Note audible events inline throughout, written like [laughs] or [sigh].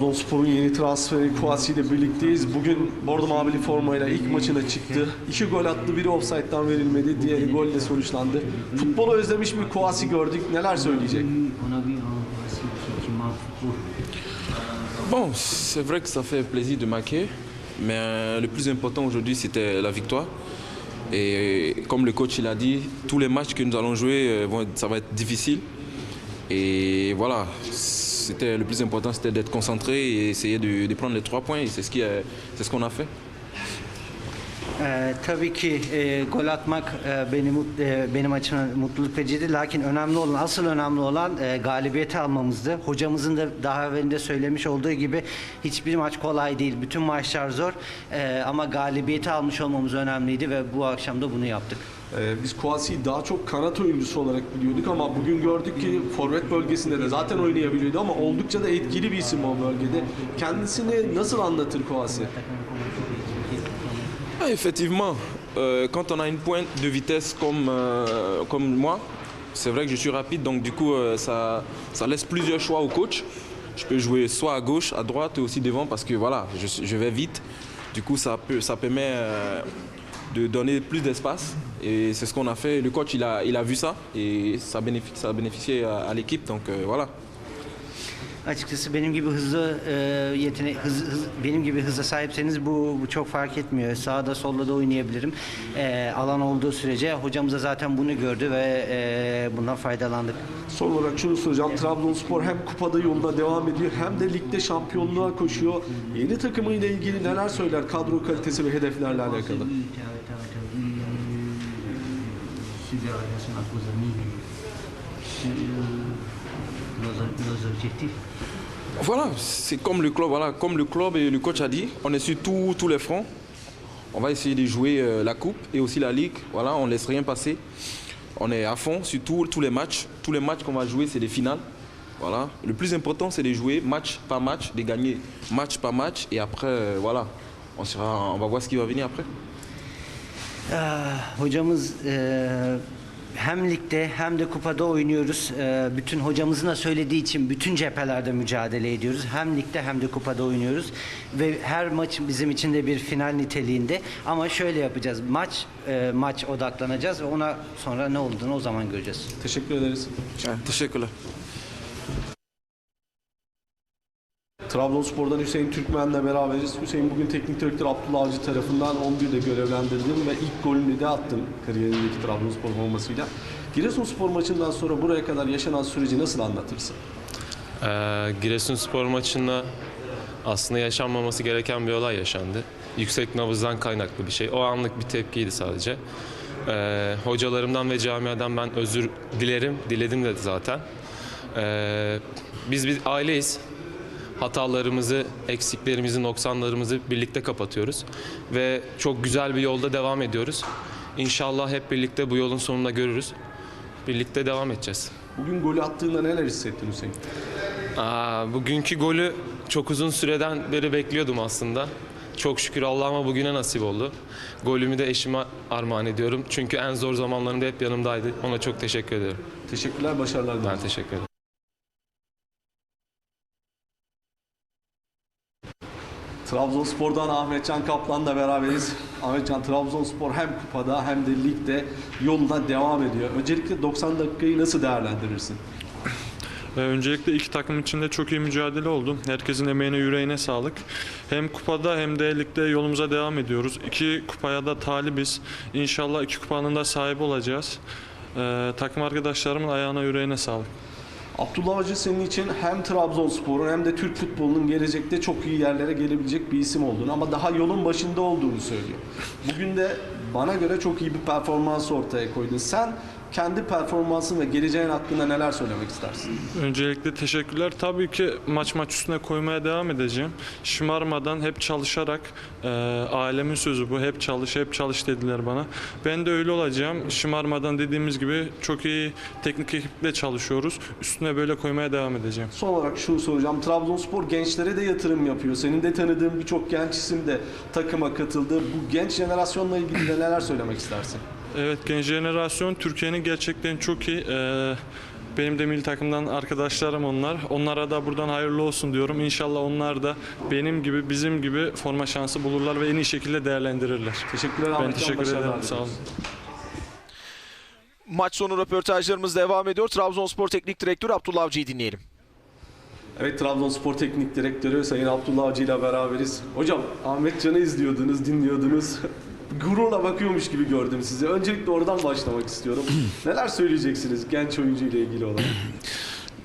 Trabzonspor'un yeni transferi Kouassi ile birlikteyiz. Bugün Bordo Mavili formayla ilk maçına çıktı. İki gol attı, biri offside'dan verilmedi, diğeri golle sonuçlandı. Futbolu özlemiş bir Kouassi gördük. Neler söyleyecek? Bon, c'est vrai que ça fait plaisir de marquer, mais euh, le plus important aujourd'hui c'était la victoire. Et comme le coach il a dit, tous les matchs que nous allons jouer, euh, ça va être difficile. Et voilà, c'était le plus important, c'était d'être concentré et essayer de, de prendre les trois points. C'est ce qui, est- c'est ce qu'on a fait. Ee, tabii ki e, gol atmak e, beni e, benim açımdan mutluluk vericiydi. Lakin önemli olan, asıl önemli olan e, galibiyeti almamızdı. Hocamızın da daha evvelinde söylemiş olduğu gibi hiçbir maç kolay değil. Bütün maçlar zor. E, ama galibiyeti almış olmamız önemliydi ve bu akşam da bunu yaptık. Ee, biz Kouassi'yi daha çok kanat oyuncusu olarak biliyorduk ama bugün gördük ki forvet bölgesinde de? Ah, effectivement, euh, quand on a une pointe de vitesse comme, euh, comme moi, c'est vrai que je suis rapide, donc du coup euh, ça, ça laisse plusieurs choix au coach. Je peux jouer soit à gauche, à droite et aussi devant parce que voilà, je, je vais vite. Du coup ça, peut, ça permet de donner plus d'espace et c'est ce qu'on a fait. Le coach il a, il a vu ça et ça bénéficie, ça a bénéficié à, à l'équipe, donc euh, voilà. Açıkçası benim gibi hızlı e, yetenek hız, hız- benim gibi hıza sahipseniz bu, bu çok fark etmiyor. Sağda solda da oynayabilirim. E, alan olduğu sürece hocamız da zaten bunu gördü ve e, bundan faydalandık. Son olarak şunu soracağım. Trabzonspor hem kupada yoluna devam ediyor hem de ligde şampiyonluğa koşuyor. Yeni takımıyla ilgili neler söyler kadro kalitesi ve hedeflerle alakalı? Objectifs. Voilà, c'est comme le club, voilà, comme le club et le coach a dit, on est sur tous- les fronts. On va essayer de jouer euh, la coupe et aussi la ligue. Voilà, on laisse rien passer. On est à fond sur tous- tous les matchs. Tous les matchs qu'on va jouer, c'est des finales. Voilà. Le plus important, c'est de jouer match par match, de gagner match par match. Et après, euh, voilà, on, sera, on va voir ce qui va venir après. Ah, Hocamız e, hem ligde hem de kupada oynuyoruz. E, bütün hocamızın da söylediği için bütün cephelerde mücadele ediyoruz. Hem ligde hem de kupada oynuyoruz. Ve her maç bizim için de bir final niteliğinde. Ama şöyle yapacağız. Maç e, maç odaklanacağız ve ona sonra ne olduğunu o zaman göreceğiz. Teşekkür ederiz. Teşekkürler. Trabzonspor'dan Hüseyin Türkmen'le beraberiz. Hüseyin bugün teknik direktör Abdullah Avcı tarafından 11'de görevlendirdin ve ilk golünü de attın kariyerindeki Trabzonspor formasıyla. Giresunspor maçından sonra buraya kadar yaşanan süreci nasıl anlatırsın? Ee, Giresunspor maçında aslında yaşanmaması gereken bir olay yaşandı. Yüksek nabızdan kaynaklı bir şey. O anlık bir tepkiydi sadece. Ee, hocalarımdan ve camiadan ben özür dilerim. Diledim de zaten. Ee, biz bir aileyiz. Hatalarımızı, eksiklerimizi, noksanlarımızı birlikte kapatıyoruz. Ve çok güzel bir yolda devam ediyoruz. İnşallah hep birlikte bu yolun sonunda görürüz. Birlikte devam edeceğiz. Bugün golü attığında neler hissettin Hüseyin? Aa, bugünkü golü çok uzun süreden beri bekliyordum aslında. Çok şükür Allah'ıma bugüne nasip oldu. Golümü de eşime armağan ediyorum. Çünkü en zor zamanlarında hep yanımdaydı. Ona çok teşekkür ederim. Teşekkürler, başarılar Ben dilerim. teşekkür ederim. Trabzonspor'dan Ahmetcan Kaplan'la beraberiz. Ahmetcan Trabzonspor hem kupada hem de ligde yoluna devam ediyor. Öncelikle 90 dakikayı nasıl değerlendirirsin? Ee, Öncelikle iki takım için de çok iyi mücadele oldu. Herkesin emeğine yüreğine sağlık. Hem kupada hem de ligde yolumuza devam ediyoruz. İki kupaya da talibiz. İnşallah iki kupanın da sahibi olacağız. Ee, takım arkadaşlarımın ayağına yüreğine sağlık. Abdullah Avcı senin için hem Trabzonspor'un hem de Türk futbolunun gelecekte çok iyi yerlere gelebilecek bir isim olduğunu ama daha yolun başında olduğunu söylüyor. Bugün de bana göre çok iyi bir performans ortaya koydun. Sen kendi performansın ve geleceğin hakkında neler söylemek istersin? Öncelikle teşekkürler. Tabii ki maç maç üstüne koymaya devam edeceğim. Şımarmadan hep çalışarak e, ailemin sözü bu. Hep çalış, hep çalış dediler bana. Ben de öyle olacağım. Şımarmadan dediğimiz gibi çok iyi teknik ekiple çalışıyoruz. Üstüne böyle koymaya devam edeceğim. Son olarak şunu soracağım. Trabzonspor gençlere de yatırım yapıyor. Senin de tanıdığın birçok genç isim de takıma katıldı. Bu genç jenerasyonla ilgili de neler söylemek istersin? Evet genç jenerasyon Türkiye'nin gerçekten çok iyi. e, Benim de milli takımdan arkadaşlarım onlar. Onlara da buradan hayırlı olsun diyorum. İnşallah onlar da benim gibi, bizim gibi forma şansı bulurlar ve en iyi şekilde değerlendirirler. Teşekkürler Ben teşekkür ederim. Sağ olun. Maç sonu röportajlarımız devam ediyor. Trabzonspor Teknik Direktörü Abdullah Avcı'yı dinleyelim. Evet Trabzonspor Teknik Direktörü Sayın Abdullah Avcı ile beraberiz. Hocam Ahmet Can'ı izliyordunuz, dinliyordunuz. [laughs] Gururla bakıyormuş gibi gördüm sizi. Öncelikle oradan başlamak istiyorum. [clears throat] Neler söyleyeceksiniz genç oyuncu ile ilgili olarak? [clears throat]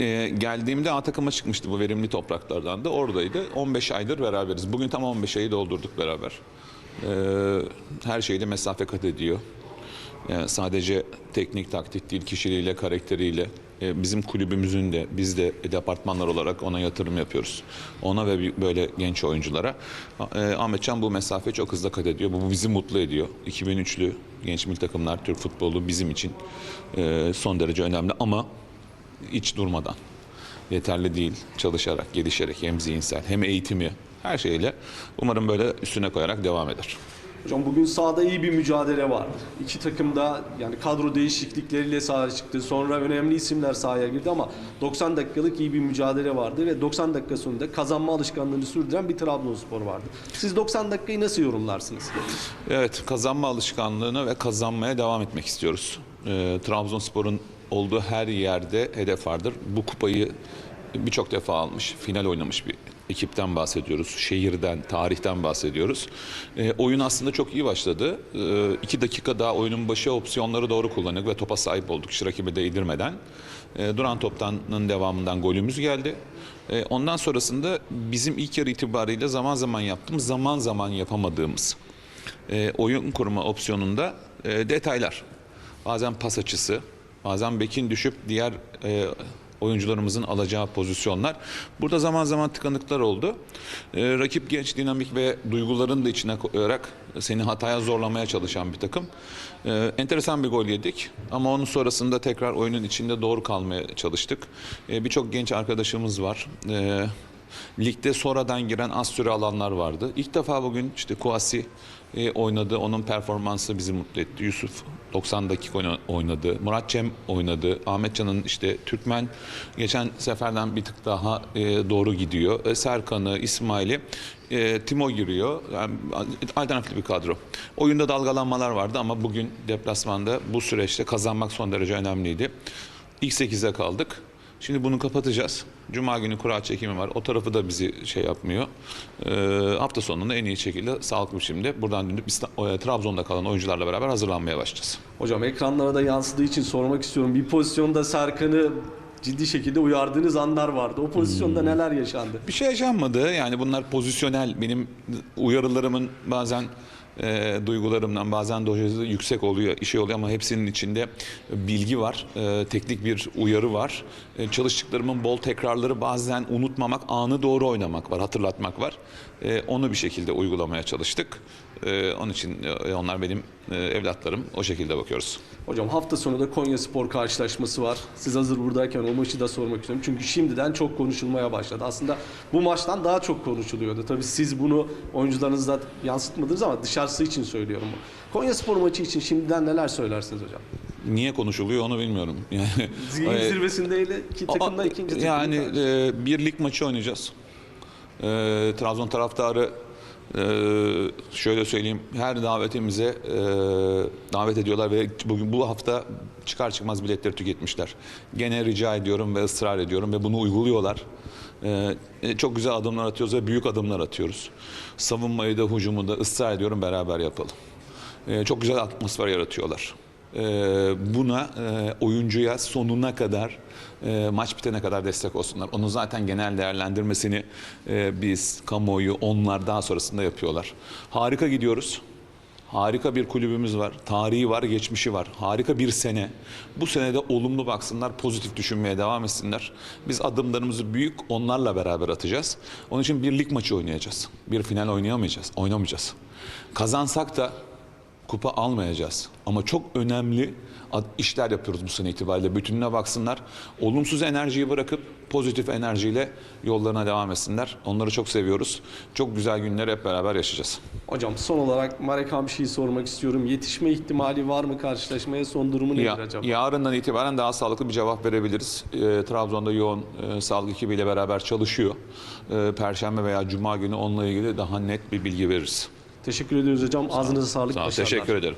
Ee, geldiğimde A takıma çıkmıştı bu verimli topraklardan da oradaydı. 15 aydır beraberiz. Bugün tam 15 ayı doldurduk beraber. Ee, her şeyde mesafe kat ediyor. Sadece teknik taktik değil, kişiliğiyle, karakteriyle. e, bizim kulübümüzün de biz de departmanlar olarak ona yatırım yapıyoruz. Ona ve böyle genç oyunculara. E, Ahmetcan bu mesafe çok hızlı kat ediyor. Bu bizi mutlu ediyor. 2003'lü genç milli takımlar, Türk futbolu bizim için e, son derece önemli ama hiç durmadan yeterli değil çalışarak gelişerek hem zihinsel hem eğitimi her şeyle umarım böyle üstüne koyarak devam eder. Hocam bugün sahada iyi bir mücadele vardı. İki takım da yani kadro değişiklikleriyle sahaya çıktı. Sonra önemli isimler sahaya girdi ama 90 dakikalık iyi bir mücadele vardı ve 90 dakika sonunda kazanma alışkanlığını sürdüren bir Trabzonspor vardı. Siz 90 dakikayı nasıl yorumlarsınız? Evet kazanma alışkanlığını ve kazanmaya devam etmek istiyoruz. Ee, Trabzonspor'un olduğu her yerde hedef vardır. Bu kupayı birçok defa almış, final oynamış bir ekipten bahsediyoruz. Şehirden, tarihten bahsediyoruz. Ee, oyun aslında çok iyi başladı. Ee, iki dakika daha oyunun başı opsiyonları doğru kullandık ve topa sahip olduk hiç rakibe değdirmeden. Ee, duran toptanın devamından golümüz geldi. Ee, ondan sonrasında bizim ilk yarı itibariyle zaman zaman yaptığımız, zaman zaman yapamadığımız e, oyun kurma opsiyonunda e, detaylar. Bazen pas açısı, bazen bekin düşüp diğer e, oyuncularımızın alacağı pozisyonlar. Burada zaman zaman tıkanıklar oldu. E, rakip genç, dinamik ve duyguların da içine koyarak seni hataya zorlamaya çalışan bir takım. E, enteresan bir gol yedik ama onun sonrasında tekrar oyunun içinde doğru kalmaya çalıştık. E, Birçok genç arkadaşımız var. E, Ligde sonradan giren az süre alanlar vardı. İlk defa bugün işte Kouassi e, oynadı. Onun performansı bizi mutlu etti. Yusuf 90 dakika oyna- oynadı. Murat Cem oynadı. Ahmetcan'ın işte Türkmen geçen seferden bir tık daha e, doğru gidiyor. E, Serkan'ı, İsmail'i Timo giriyor. Yani alternatif bir kadro. Oyunda dalgalanmalar vardı ama bugün deplasmanda bu süreçte kazanmak son derece önemliydi. İlk 8'e kaldık. Şimdi bunu kapatacağız. Cuma günü kura çekimi var. O tarafı da bizi şey yapmıyor. Ee, hafta sonunda en iyi şekilde sağlıklı bir şekilde buradan dönüp İsta- e, Trabzon'da kalan oyuncularla beraber hazırlanmaya başlayacağız. Hocam ekranlara da yansıdığı için sormak istiyorum. Bir pozisyonda Serkan'ı ciddi şekilde uyardığınız anlar vardı. O pozisyonda neler yaşandı? Bir şey yaşanmadı. Yani bunlar pozisyonel. Benim uyarılarımın bazen e, duygularımdan bazen dojesi yüksek oluyor, işi oluyor ama hepsinin içinde bilgi var, e, teknik bir uyarı var. E, çalıştıklarımın bol tekrarları bazen unutmamak, anı doğru oynamak var, hatırlatmak var. E, onu bir şekilde uygulamaya çalıştık. E, onun için e, onlar benim e, evlatlarım. O şekilde bakıyoruz. Hocam hafta sonu da Konya Spor karşılaşması var. Siz hazır buradayken o maçı da sormak istiyorum. Çünkü şimdiden çok konuşulmaya başladı. Aslında bu maçtan daha çok konuşuluyordu. Tabii siz bunu oyuncularınızla yansıtmadınız ama dışarısı için söylüyorum. Konya Spor maçı için şimdiden neler söylersiniz hocam? Niye konuşuluyor onu bilmiyorum. [laughs] Yani e, zirvesindeydi. iki takım da ikinci takım. Yani e, bir lig maçı oynayacağız. E, Trabzon taraftarı e, şöyle söyleyeyim her davetimize e, davet ediyorlar ve bugün bu hafta çıkar çıkmaz biletleri tüketmişler. Gene rica ediyorum ve ısrar ediyorum ve bunu uyguluyorlar. E, e, çok güzel adımlar atıyoruz ve büyük adımlar atıyoruz. Savunmayı da hücumu da ısrar ediyorum beraber yapalım. E, çok güzel atmosfer yaratıyorlar. E, buna e, oyuncuya sonuna kadar e, maç bitene kadar destek olsunlar. Onun zaten genel değerlendirmesini e, biz kamuoyu onlar daha sonrasında yapıyorlar. Harika gidiyoruz. Harika bir kulübümüz var. Tarihi var, geçmişi var. Harika bir sene. Bu senede olumlu baksınlar, pozitif düşünmeye devam etsinler. Biz adımlarımızı büyük onlarla beraber atacağız. Onun için bir lig maçı oynayacağız. Bir final oynayamayacağız, oynamayacağız. Kazansak da kupa almayacağız. Ama çok önemli işler yapıyoruz bu sene itibariyle. Bütününe baksınlar. Olumsuz enerjiyi bırakıp pozitif enerjiyle yollarına devam etsinler. Onları çok seviyoruz. Çok güzel günleri hep beraber yaşayacağız. Hocam son olarak Mareka bir şey sormak istiyorum. Yetişme ihtimali var mı karşılaşmaya? Son durumu nedir Ya- acaba? yarından itibaren daha sağlıklı bir cevap verebiliriz. Ee, Trabzon'da yoğun e, sağlık ekibiyle beraber çalışıyor. Ee, Perşembe veya Cuma günü onunla ilgili daha net bir bilgi veririz. Teşekkür ediyoruz hocam. Ağzınıza sağlık. Sağ olun, teşekkür ederim.